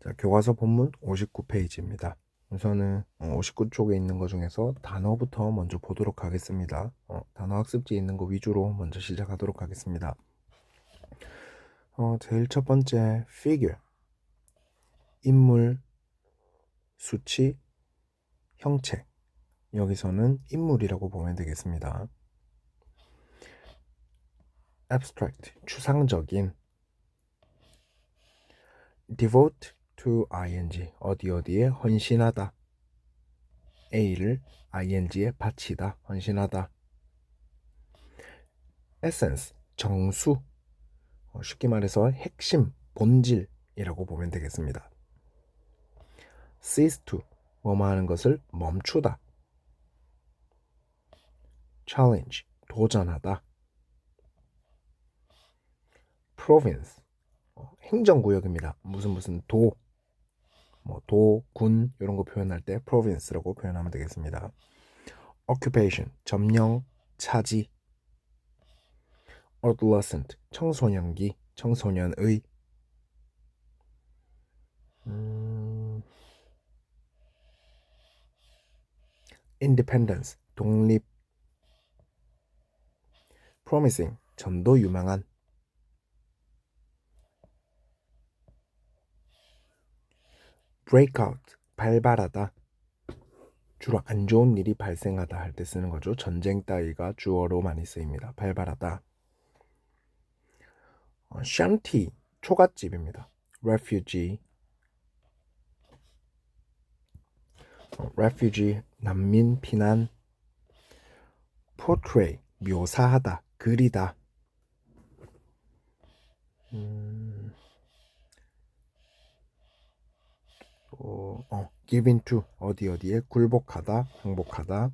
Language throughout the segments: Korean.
자, 교과서 본문 59페이지입니다. 우선은 59쪽에 있는 것 중에서 단어부터 먼저 보도록 하겠습니다. 어, 단어 학습지에 있는 거 위주로 먼저 시작하도록 하겠습니다. 어, 제일 첫 번째 figure 인물, 수치, 형체 여기서는 인물이라고 보면 되겠습니다. abstract 추상적인 devote to ing 어디 어디에 헌신하다. A를 ing에 바치다 헌신하다. Essence 정수. 어, 쉽게 말해서 핵심 본질이라고 보면 되겠습니다. cease to 뭐뭐 하는 것을 멈추다. challenge 도전하다. province 어, 행정구역입니다. 무슨 무슨 도, 뭐 도, 군 이런 거 표현할 때 province라고 표현하면 되겠습니다. occupation 점령, 차지. adolescent 청소년기, 청소년의. 음, independence 독립. promising 전도 유망한. Breakout 발발하다 주로 안 좋은 일이 발생하다 할 때 쓰는 거죠. 전쟁 따위가 주어로 많이 쓰입니다. 발발하다. 어, shanty 초가집입니다. refugee 어, refugee 난민 피난 portray 묘사하다 그리다 음, 또, 어, give into 어디 어디에 굴복하다, 항복하다.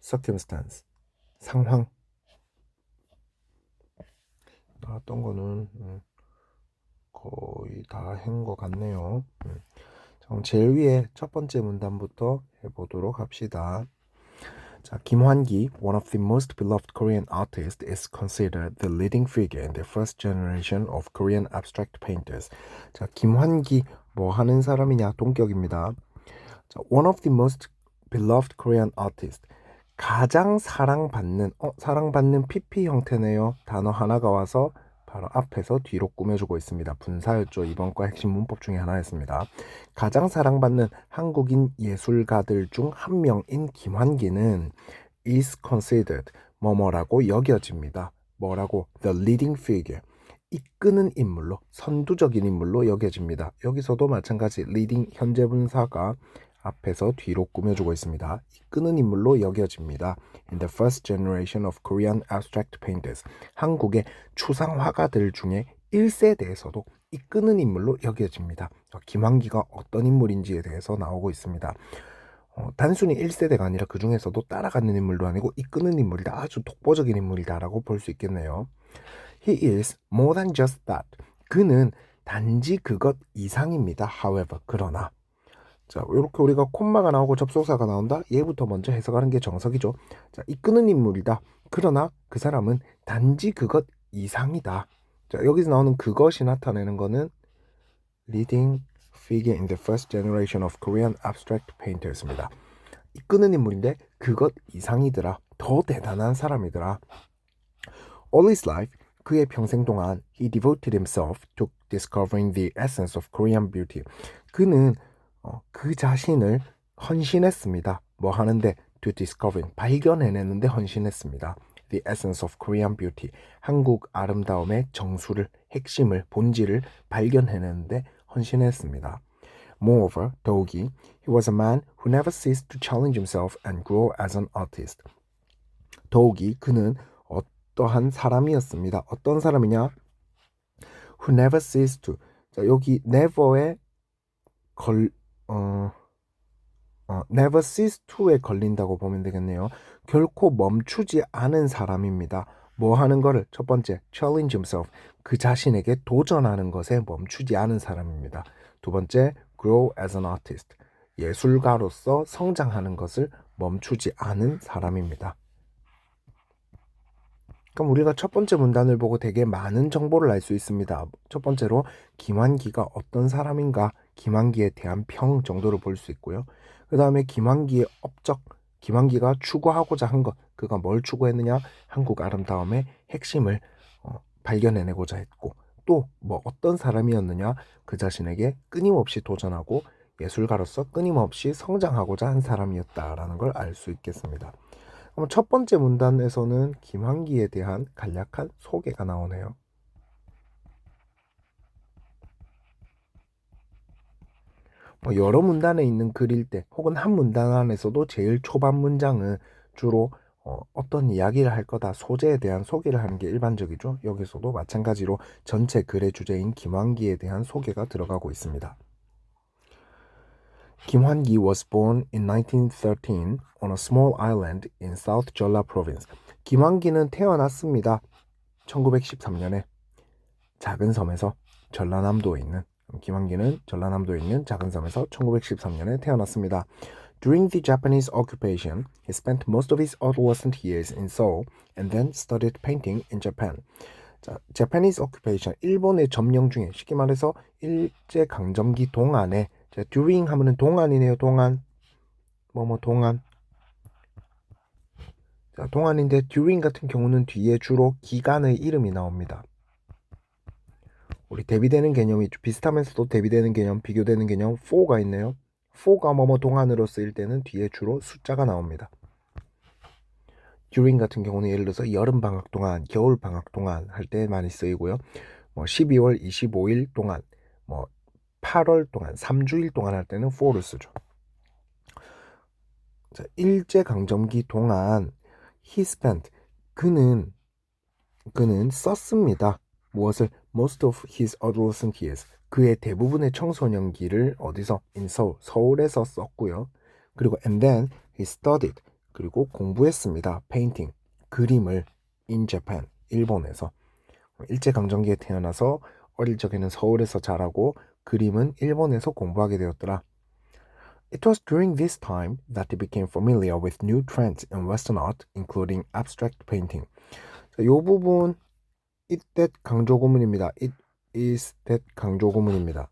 circumstance 상황. 나왔던 거는 음, 거의 다 한 것 같네요. 음. 자, 제일 위에 첫 번째 문단부터 해보도록 합시다. 자, 김환기, one of the most beloved Korean artists, is considered the leading figure in the first generation of Korean abstract painters. 자, 김환기 뭐 하는 사람이냐? 동격입니다. 자, one of the most beloved Korean artists. 가장 사랑받는, 어, 사랑받는 PP 형태네요. 단어 하나가 와서 바로 앞에서 뒤로 꾸며주고 있습니다. 분사였죠. 이번 과 핵심 문법 중에 하나였습니다. 가장 사랑받는 한국인 예술가들 중 한 명인 김환기는 is considered 뭐뭐라고 여겨집니다. 뭐라고 the leading figure 이끄는 인물로 선두적인 인물로 여겨집니다. 여기서도 마찬가지 leading 현재 분사가 앞에서 뒤로 꾸며주고 있습니다. 이끄는 인물로 여겨집니다. In the first generation of Korean abstract painters, 한국의 추상 화가들 중에 1세대에서도 이끄는 인물로 여겨집니다. 김환기가 어떤 인물인지에 대해서 나오고 있습니다. 어, 단순히 1세대가 아니라 그 중에서도 따라가는 인물도 아니고 이끄는 인물이다. 아주 독보적인 인물이다라고 볼 수 있겠네요. He is more than just that. 그는 단지 그것 이상입니다. However, 그러나 자, 이렇게 우리가 콤마가 나오고 접속사가 나온다. 얘부터 먼저 해석하는 게 정석이죠. 자, 이끄는 인물이다. 그러나 그 사람은 단지 그것 이상이다. 자, 여기서 나오는 그것이 나타내는 거는 leading figure in the first generation of Korean abstract painters입니다. 이끄는 인물인데 그것 이상이더라. 더 대단한 사람이더라. All his life, 그의 평생 동안 he devoted himself to discovering the essence of Korean beauty. 그는 어, 그 자신을 헌신했습니다. 뭐 하는데 to discovering 발견해내는데 헌신했습니다. The essence of Korean beauty 한국 아름다움의 정수를 핵심을 본질을 발견해내는데 헌신했습니다. Moreover, 더욱이 he was a man who never ceased to challenge himself and grow as an artist. 더욱이 그는 어떠한 사람이었습니다. 어떤 사람이냐? Who never ceased to. 자, 여기 never에 걸 어, 어, never cease to에 걸린다고 보면 되겠네요. 결코 멈추지 않은 사람입니다. 뭐 하는 거를 첫 번째 challenge himself 그 자신에게 도전하는 것에 멈추지 않은 사람입니다. 두 번째 grow as an artist 예술가로서 성장하는 것을 멈추지 않은 사람입니다. 그럼 우리가 첫 번째 문단을 보고 되게 많은 정보를 알 수 있습니다. 첫 번째로 김환기가 어떤 사람인가, 김환기에 대한 평 정도를 볼 수 있고요. 그 다음에 김환기의 업적, 김환기가 추구하고자 한 것, 그가 뭘 추구했느냐, 한국 아름다움의 핵심을 어, 발견해내고자 했고, 또 뭐 어떤 사람이었느냐, 그 자신에게 끊임없이 도전하고 예술가로서 끊임없이 성장하고자 한 사람이었다라는 걸 알 수 있겠습니다. 첫 번째 문단에서는 김환기에 대한 간략한 소개가 나오네요. 뭐 여러 문단에 있는 글일 때 혹은 한 문단 안에서도 제일 초반 문장은 주로 어, 어떤 이야기를 할 거다 소재에 대한 소개를 하는 게 일반적이죠. 여기서도 마찬가지로 전체 글의 주제인 김환기에 대한 소개가 들어가고 있습니다. 김환기 was born in 1913 on a small island in South Jeolla province. 김환기는 태어났습니다. 1913년에 작은 섬에서 전라남도에 있는 김환기는 전라남도에 있는 작은 섬에서 1913년에 태어났습니다. During the Japanese occupation, he spent most of his adolescent years in Seoul and then studied painting in Japan. 자, Japanese occupation, 일본의 점령 중에 쉽게 말해서 일제 강점기 동안에 자, during 하면은 동안이네요. 동안. 뭐뭐 동안. 자, 동안인데 during 같은 경우는 뒤에 주로 기간의 이름이 나옵니다. 우리 대비되는 개념이 비슷하면서도 대비되는 개념, 비교되는 개념 4가 있네요. 4가 뭐뭐 동안으로 쓰일 때는 뒤에 주로 숫자가 나옵니다. during 같은 경우는 예를 들어서 여름 방학 동안, 겨울 방학 동안 할 때 많이 쓰이고요. 뭐 12월 25일 동안, 뭐 8월 동안, 3주일 동안 할 때는 for를 쓰죠. 자, 일제 강점기 동안 he spent 그는 그는 썼습니다. 무엇을 most of his adolescent years 그의 대부분의 청소년기를 어디서 in Seoul 서울에서 썼고요. 그리고 and then he studied 그리고 공부했습니다. painting 그림을 in Japan 일본에서 일제 강점기에 태어나서 어릴 적에는 서울에서 자라고 그림은 일본에서 공부하게 되었더라. It was during this time that he became familiar with new trends in Western art, including abstract painting. 자, 이 부분 it that 강조 구문입니다. It is that 강조 구문입니다.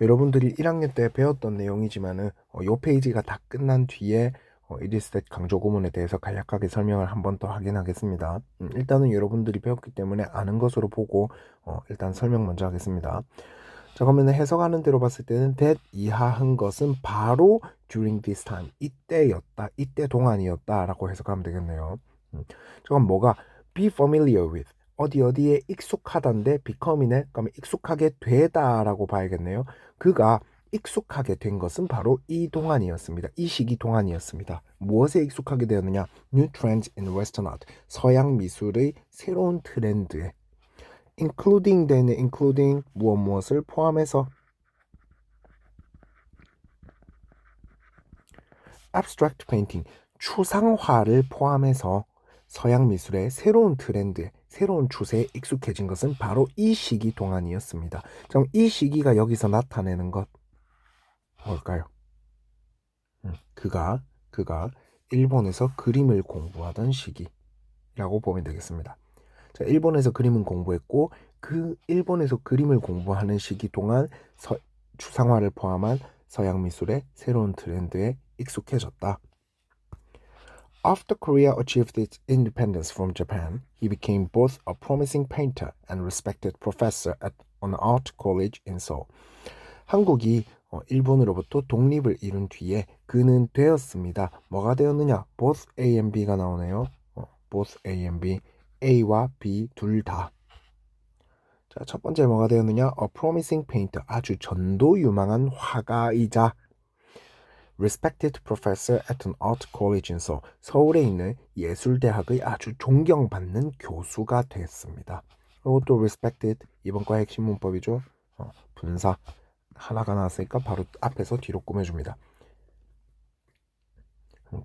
여러분들이 1학년 때 배웠던 내용이지만은 어, 요 페이지가 다 끝난 뒤에 어, is that 강조 구문에 대해서 간략하게 설명을 한 번 더 하긴 하겠습니다. 음, 일단은 여러분들이 배웠기 때문에 아는 것으로 보고 어, 일단 설명 먼저 하겠습니다. 자 그러면 해석하는 대로 봤을 때는 that 이하한 것은 바로 during this time 이때였다 이때 동안이었다라고 해석하면 되겠네요. 음, 저건 뭐가 be familiar with 어디 어디에 익숙하던데 become이네 그러면 익숙하게 되다라고 봐야겠네요. 그가 익숙하게 된 것은 바로 이 동안이었습니다. 이 시기 동안이었습니다. 무엇에 익숙하게 되었느냐? New trends in Western art. 서양 미술의 새로운 트렌드에 including 되는 including 무엇 무엇을 포함해서 abstract painting 추상화를 포함해서 서양 미술의 새로운 트렌드, 새로운 추세에 익숙해진 것은 바로 이 시기 동안이었습니다. 그럼 이 시기가 여기서 나타내는 것 뭘까요? 음, 그가 그가 일본에서 그림을 공부하던 시기라고 보면 되겠습니다. 자, 일본에서 그림을 공부했고 그 일본에서 그림을 공부하는 시기 동안 서, 추상화를 포함한 서양 미술의 새로운 트렌드에 익숙해졌다. After Korea achieved its independence from Japan, he became both a promising painter and respected professor at an art college in Seoul. 한국이 어, 일본으로부터 독립을 이룬 뒤에 그는 되었습니다. 뭐가 되었느냐? Both A and B가 나오네요. 어, both A and B, A와 B 둘 다. 자, 첫 번째 뭐가 되었느냐? A promising painter, 아주 전도 유망한 화가이자 respected professor at an art college in Seoul. 서울에 있는 예술대학의 아주 존경받는 교수가 됐습니다. 이것도 respected 이번 과 핵심 문법이죠. 어, 분사 하나가 나왔으니까 바로 앞에서 뒤로 꾸며줍니다.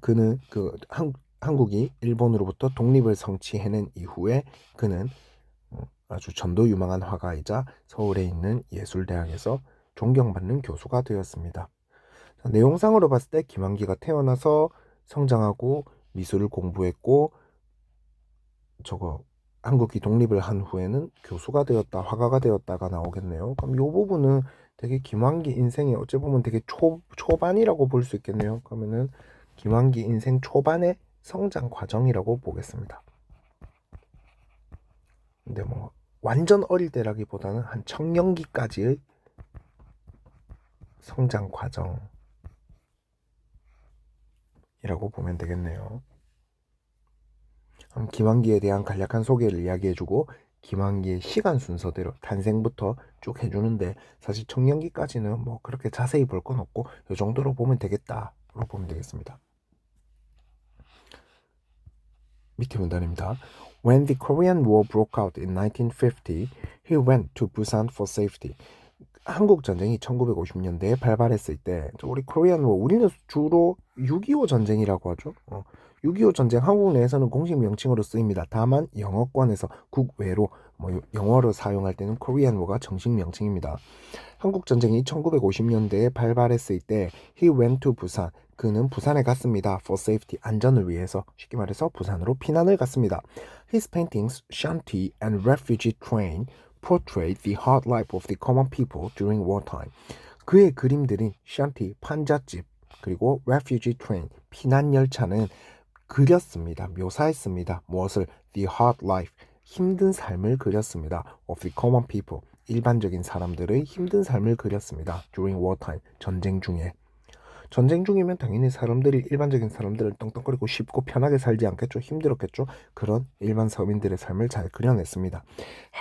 그는 그 한, 한국이 일본으로부터 독립을 성취해낸 이후에 그는 어, 아주 전도 유망한 화가이자 서울에 있는 예술대학에서 존경받는 교수가 되었습니다. 내용상으로 봤을 때 김한기가 태어나서 성장하고 미술을 공부했고 저거 한국이 독립을 한 후에는 교수가 되었다, 화가가 되었다가 나오겠네요. 그럼 이 부분은 되게 김한기 인생의 어찌 보면 되게 초 초반이라고 볼 수 있겠네요. 그러면은 김한기 인생 초반의 성장 과정이라고 보겠습니다. 근데 뭐 완전 어릴 때라기보다는 한 청년기까지의 성장 과정이라고 보면 되겠네요. 그럼 김한기에 대한 간략한 소개를 이야기해주고 김한기의 시간 순서대로 탄생부터 쭉 해주는데 사실 청년기까지는 뭐 그렇게 자세히 볼 건 없고 이 정도로 보면 되겠다로 보면 되겠습니다. 밑에 문단입니다. When the Korean War broke out in 1950, he went to Busan for safety. 한국 전쟁이 1950년대에 발발했을 때 우리 코리안 워 우리는 주로 6.25 전쟁이라고 하죠. 어, 6.25 전쟁 한국 내에서는 공식 명칭으로 쓰입니다. 다만 영어권에서 국외로 뭐 영어로 사용할 때는 코리안 워가 정식 명칭입니다. 한국 전쟁이 1950년대에 발발했을 때 he went to 부산 그는 부산에 갔습니다. for safety 안전을 위해서 쉽게 말해서 부산으로 피난을 갔습니다. His paintings Shanty and Refugee Train portrayed the hard life of the common people during wartime. 그의 그림들인 샨티, 판잣집, 그리고 refugee train, 피난 열차는 그렸습니다. 묘사했습니다. 무엇을? the hard life, 힘든 삶을 그렸습니다. of the common people, 일반적인 사람들의 힘든 삶을 그렸습니다. during wartime, 전쟁 중에. 전쟁 중이면 당연히 사람들이 일반적인 사람들을 떵떵거리고 쉽고 편하게 살지 않겠죠. 힘들었겠죠. 그런 일반 서민들의 삶을 잘 그려냈습니다.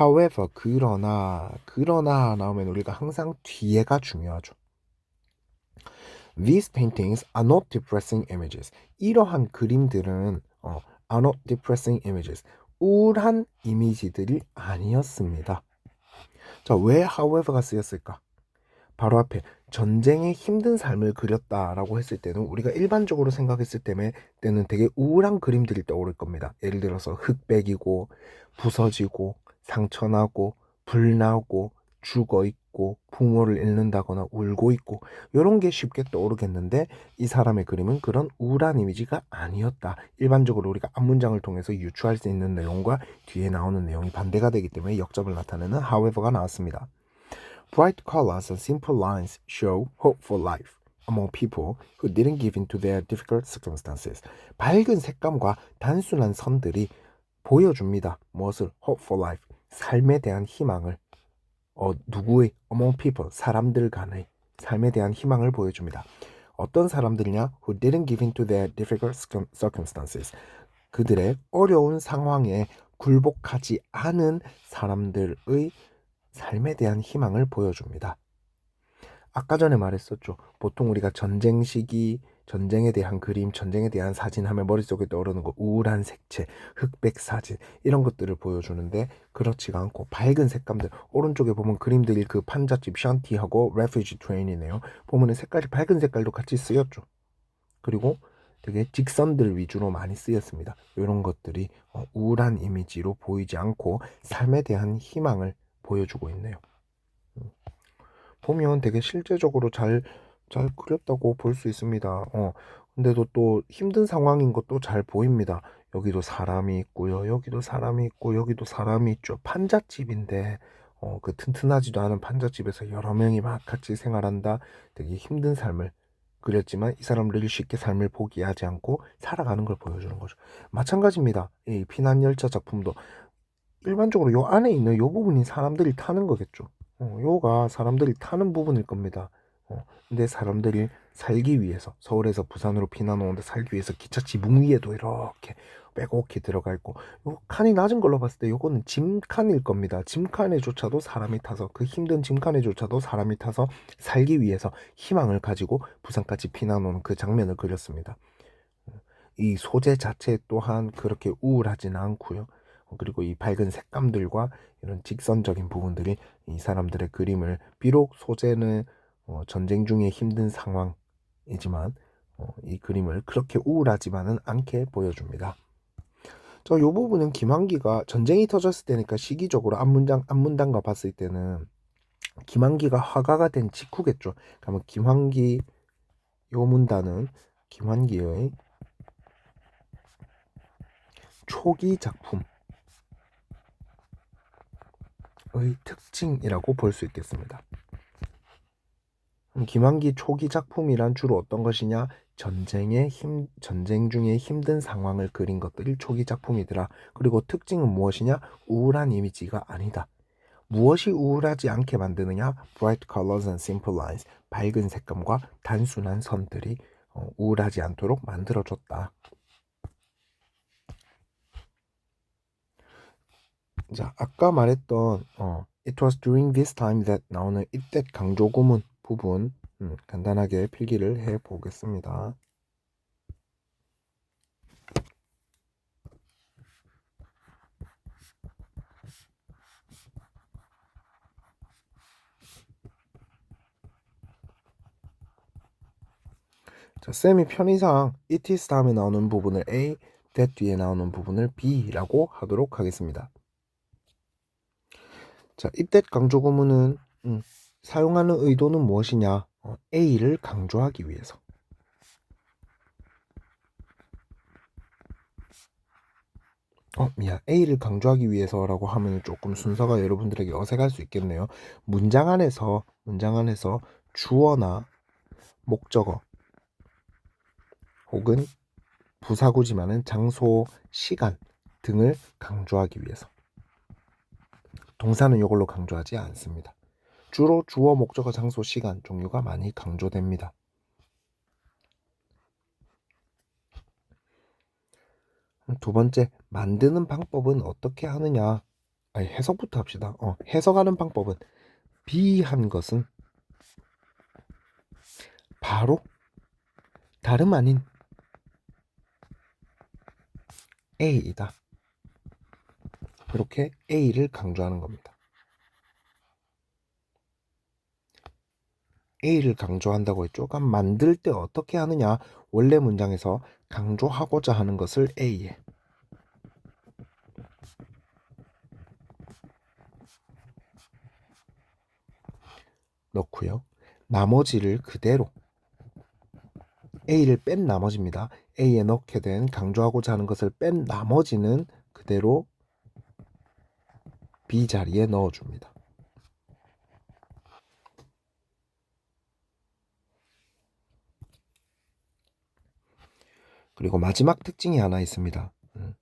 However, 그러나 그러나 나오면 우리가 항상 뒤에가 중요하죠. These paintings are not depressing images. 이러한 그림들은 어, are not depressing images. 우울한 이미지들이 아니었습니다. 자, 왜 however가 쓰였을까? 바로 앞에 전쟁의 힘든 삶을 그렸다라고 했을 때는 우리가 일반적으로 생각했을 때는 때는 되게 우울한 그림들이 떠오를 겁니다. 예를 들어서 흑백이고 부서지고 상처나고 불나고 죽어 있고 부모를 잃는다거나 울고 있고 이런 게 쉽게 떠오르겠는데 이 사람의 그림은 그런 우울한 이미지가 아니었다. 일반적으로 우리가 앞문장을 통해서 유추할 수 있는 내용과 뒤에 나오는 내용이 반대가 되기 때문에 역점을 나타내는 however가 나왔습니다. Bright colors and simple lines show hope for life among people who didn't give in to their difficult circumstances. 밝은 색감과 단순한 선들이 보여줍니다. 무엇을? Hope for life. 삶에 대한 희망을. 어, 누구의? Among people. 사람들 간의 삶에 대한 희망을 보여줍니다. 어떤 사람들이냐? Who didn't give in to their difficult circumstances. 그들의 어려운 상황에 굴복하지 않은 사람들의 삶에 대한 희망을 보여줍니다. 아까 전에 말했었죠. 보통 우리가 전쟁 시기, 전쟁에 대한 그림, 전쟁에 대한 사진 하면 머릿속에 떠오르는 거 우울한 색채, 흑백 사진 이런 것들을 보여주는데 그렇지가 않고 밝은 색감들 오른쪽에 보면 그림들이 그 판잣집 샨티하고 레퓨지 트레인이네요. 보면은 색깔이 밝은 색깔도 같이 쓰였죠. 그리고 되게 직선들 위주로 많이 쓰였습니다. 이런 것들이 어, 우울한 이미지로 보이지 않고 삶에 대한 희망을 보여주고 있네요. 음. 보면 되게 실제적으로 잘, 잘 그렸다고 볼 수 있습니다. 어, 근데도 또 힘든 상황인 것도 잘 보입니다. 여기도 사람이 있고요. 여기도 사람이 있고, 여기도 사람이 있죠. 판잣집인데, 어, 그 튼튼하지도 않은 판잣집에서 여러 명이 막 같이 생활한다. 되게 힘든 삶을 그렸지만 이 사람들이 쉽게 삶을 포기하지 않고 살아가는 걸 보여주는 거죠. 마찬가지입니다. 이 피난 열차 작품도 일반적으로 요 안에 있는 요 부분이 사람들이 타는 거겠죠. 어, 요가 사람들이 타는 부분일 겁니다. 어, 근데 사람들이 살기 위해서 서울에서 부산으로 피난 오는데 살기 위해서 기차 지붕 위에도 이렇게 빼곡히 들어가 있고 요 칸이 낮은 걸로 봤을 때 요거는 짐칸일 겁니다. 짐칸에조차도 사람이 타서 그 힘든 짐칸에조차도 사람이 타서 살기 위해서 희망을 가지고 부산까지 피난 오는 그 장면을 그렸습니다. 이 소재 자체 또한 그렇게 우울하지는 않고요. 그리고 이 밝은 색감들과 이런 직선적인 부분들이 이 사람들의 그림을 비록 소재는 어, 전쟁 중에 힘든 상황이지만 어, 이 그림을 그렇게 우울하지만은 않게 보여줍니다. 저 요 부분은 김한기가 전쟁이 터졌을 때니까 시기적으로 앞문장 앞문단과 봤을 때는 김한기가 화가가 된 직후겠죠. 그러면 김한기 요 문단은 김환기의 초기 작품의 특징이라고 볼 수 있겠습니다. 음, 김환기 초기 작품이란 주로 어떤 것이냐? 전쟁의 힘, 전쟁 중에 힘든 상황을 그린 것들이 초기 작품이더라. 그리고 특징은 무엇이냐? 우울한 이미지가 아니다. 무엇이 우울하지 않게 만드느냐? Bright colors and simple lines. 밝은 색감과 단순한 선들이 어, 우울하지 않도록 만들어줬다. 자, 아까 말했던 어, It was during this time that 나오는 이때 강조 구문 부분 음, 간단하게 필기를 해 보겠습니다. 자, 쌤이 편의상 it is 다음에 나오는 부분을 A, that 뒤에 나오는 부분을 B라고 하도록 하겠습니다. 자, 이때 강조 구문은 음, 사용하는 의도는 무엇이냐? 어, A를 강조하기 위해서. 어, 미안. A를 강조하기 위해서라고 하면 조금 순서가 여러분들에게 어색할 수 있겠네요. 문장 안에서 문장 안에서 주어나 목적어 혹은 부사구지만은 장소, 시간 등을 강조하기 위해서. 동사는 이걸로 강조하지 않습니다. 주로 주어, 목적어, 장소, 시간 종류가 많이 강조됩니다. 두 번째, 만드는 방법은 어떻게 하느냐? 아니, 해석부터 합시다. 어, 해석하는 방법은 B한 것은 바로 다름 아닌 A이다. 이렇게 A를 강조하는 겁니다. A를 강조한다고 했죠. 그럼 만들 때 어떻게 하느냐? 원래 문장에서 강조하고자 하는 것을 A에 넣고요. 나머지를 그대로 A를 뺀 나머지입니다. A에 넣게 된 강조하고자 하는 것을 뺀 나머지는 그대로 B 자리에 넣어줍니다. 그리고 마지막 특징이 하나 있습니다. 음.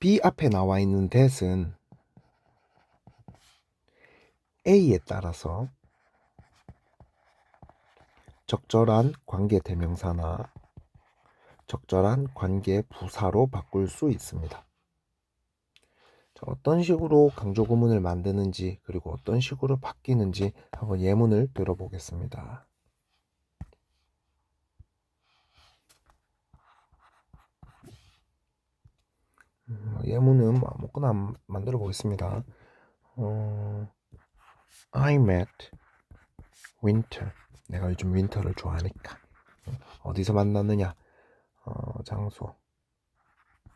B 앞에 나와 있는 that은 A에 따라서 적절한 관계 대명사나 적절한 관계 부사로 바꿀 수 있습니다. 자, 어떤 식으로 강조 구문을 만드는지 그리고 어떤 식으로 바뀌는지 한번 예문을 들어보겠습니다. 예문은 뭐 아무거나 만들어 보겠습니다. 어, I met winter. 내가 요즘 윈터를 좋아하니까. 어디서 만났느냐? 어, 장소.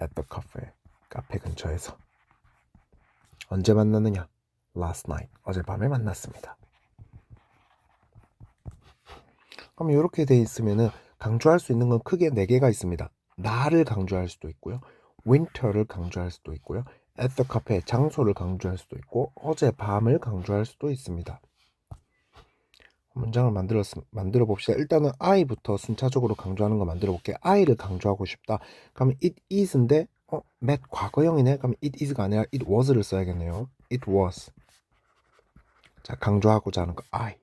at the cafe. 카페 근처에서. 언제 만났느냐? last night. 어젯밤에 만났습니다. 그럼 이렇게 돼 있으면은 강조할 수 있는 건 크게 네 개가 있습니다. 나를 강조할 수도 있고요. Winter를 강조할 수도 있고요. at the cafe 장소를 강조할 수도 있고 어젯밤을 강조할 수도 있습니다. 문장을 만들어 만들어 봅시다. 일단은 I부터 순차적으로 강조하는 거 만들어 볼게요. I를 강조하고 싶다. 그러면 it is인데 어, met 과거형이네. 그럼 it is가 아니라 it was를 써야겠네요. it was. 자, 강조하고자 하는 거 I.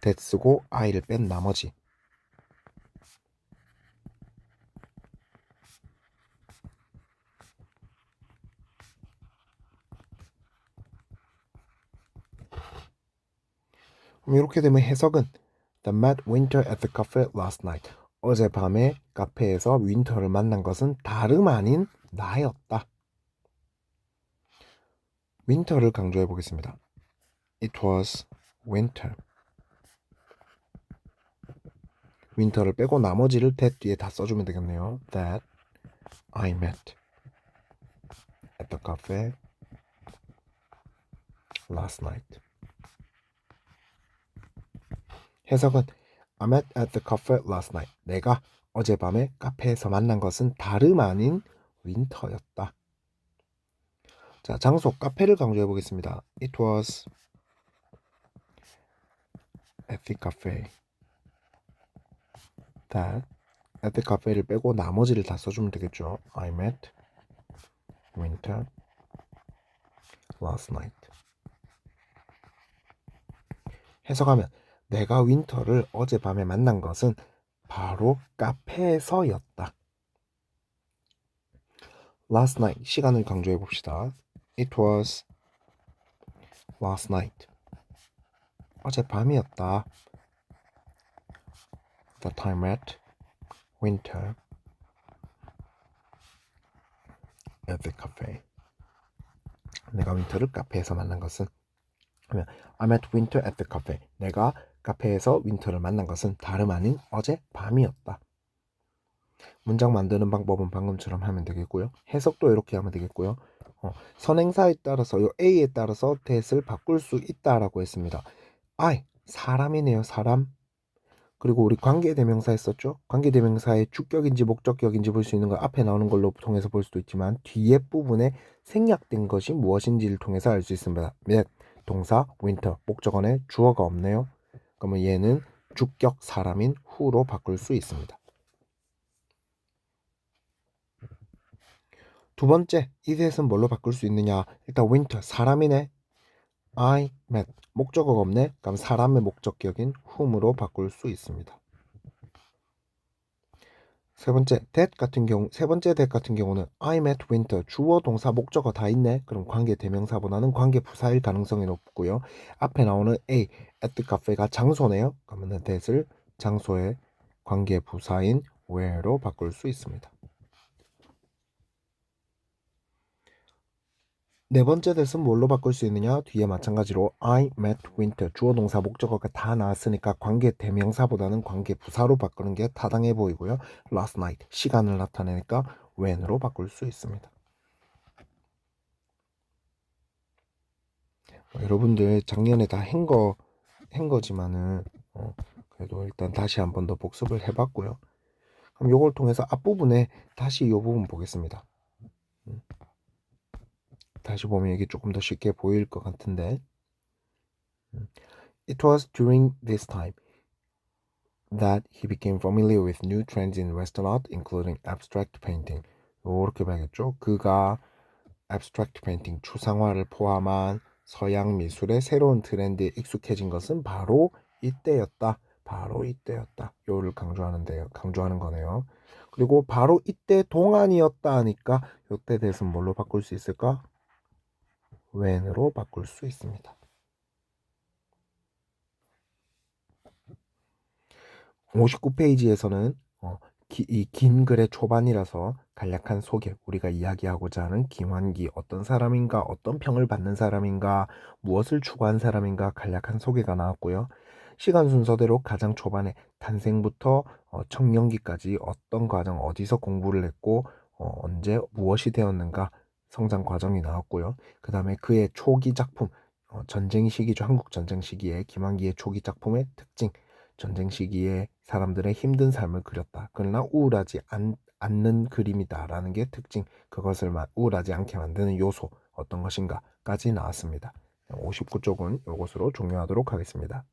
that 쓰고 I를 뺀 나머지. 이렇게 되면 해석은 The met winter at the cafe last night. 어젯밤에 카페에서 윈터를 만난 것은 다름 아닌 나였다. 윈터를 강조해 보겠습니다. It was winter. 윈터를 빼고 나머지를 that 뒤에 다 써주면 되겠네요. That I met at the cafe last night. 해석은 I met at the cafe last night. 내가 어젯밤에 카페에서 만난 것은 다름 아닌 윈터였다. 자, 장소 카페를 강조해 보겠습니다. It was at the cafe that at the cafe를 빼고 나머지를 다 써주면 되겠죠. I met winter last night. 해석하면 내가 윈터를 어젯밤에 만난 것은 바로 카페에서였다. last night 시간을 강조해 봅시다. It was last night. 어젯밤이었다. The time at winter at the cafe. 내가 윈터를 카페에서 만난 것은 그러면 I met winter at the cafe. 내가 카페에서 윈터를 만난 것은 다름 아닌 어제 밤이었다. 문장 만드는 방법은 방금처럼 하면 되겠고요. 해석도 이렇게 하면 되겠고요. 어, 선행사에 따라서 요 A에 따라서 that을 바꿀 수 있다라고 했습니다. I 사람이네요. 사람. 그리고 우리 관계대명사 했었죠. 관계대명사의 주격인지 목적격인지 볼 수 있는 거 앞에 나오는 걸로 통해서 볼 수도 있지만 뒤에 부분에 생략된 것이 무엇인지를 통해서 알 수 있습니다. met 동사 winter 목적어에 주어가 없네요. 그러면 얘는 주격 사람인 who로 바꿀 수 있습니다. 두 번째, 이 that은 뭘로 바꿀 수 있느냐? 일단 winter 사람이네. I met 목적어가 없네. 그럼 사람의 목적격인 whom으로 바꿀 수 있습니다. 세 번째, that 같은 경우, 세 번째 that 같은 경우는 I met winter 주어, 동사, 목적어 다 있네. 그럼 관계 대명사보다는 관계 부사일 가능성이 높고요. 앞에 나오는 A at the cafe가 장소네요. 그러면 that을 장소의 관계 부사인 where로 바꿀 수 있습니다. 네 번째 대은 뭘로 바꿀 수 있느냐? 뒤에 마찬가지로 I met winter 주어 동사 목적어가 다 나왔으니까 관계 대명사보다는 관계 부사로 바꾸는 게 타당해 보이고요. last night 시간을 나타내니까 when으로 바꿀 수 있습니다. 어, 여러분들 작년에 다 한 거 한 거지만은 어, 그래도 일단 다시 한 번 더 복습을 해봤고요. 그럼 요걸 통해서 앞부분에 다시 이 부분 보겠습니다. 음. 다시 보면 이게 조금 더 쉽게 보일 것 같은데 It was during this time that he became familiar with new trends in Western art, including abstract painting. 이렇게 봐야겠죠. 그가 abstract painting, 추상화를 포함한 서양 미술의 새로운 트렌드에 익숙해진 것은 바로 이때였다. 바로 이때였다. 요를 강조하는데요. 강조하는 거네요. 그리고 바로 이때 동안이었다 하니까 요때 대해서는 뭘로 바꿀 수 있을까? When으로 바꿀 수 있습니다. 59페이지에서는 어, 이긴 글의 초반이라서 간략한 소개, 우리가 이야기하고자 하는 김환기 어떤 사람인가, 어떤 평을 받는 사람인가, 무엇을 추구한 사람인가 간략한 소개가 나왔고요. 시간 순서대로 가장 초반에 탄생부터 어, 청년기까지 어떤 과정, 어디서 공부를 했고 어, 언제 무엇이 되었는가 성장 과정이 나왔고요. 그 다음에 그의 초기 작품, 어, 전쟁 시기죠. 한국 전쟁 시기에 김한기의 초기 작품의 특징, 전쟁 시기에 사람들의 힘든 삶을 그렸다. 그러나 우울하지 않, 않는 그림이다라는 게 특징, 그것을 우울하지 않게 만드는 요소 어떤 것인가까지 나왔습니다. 59쪽은 이것으로 종료하도록 하겠습니다.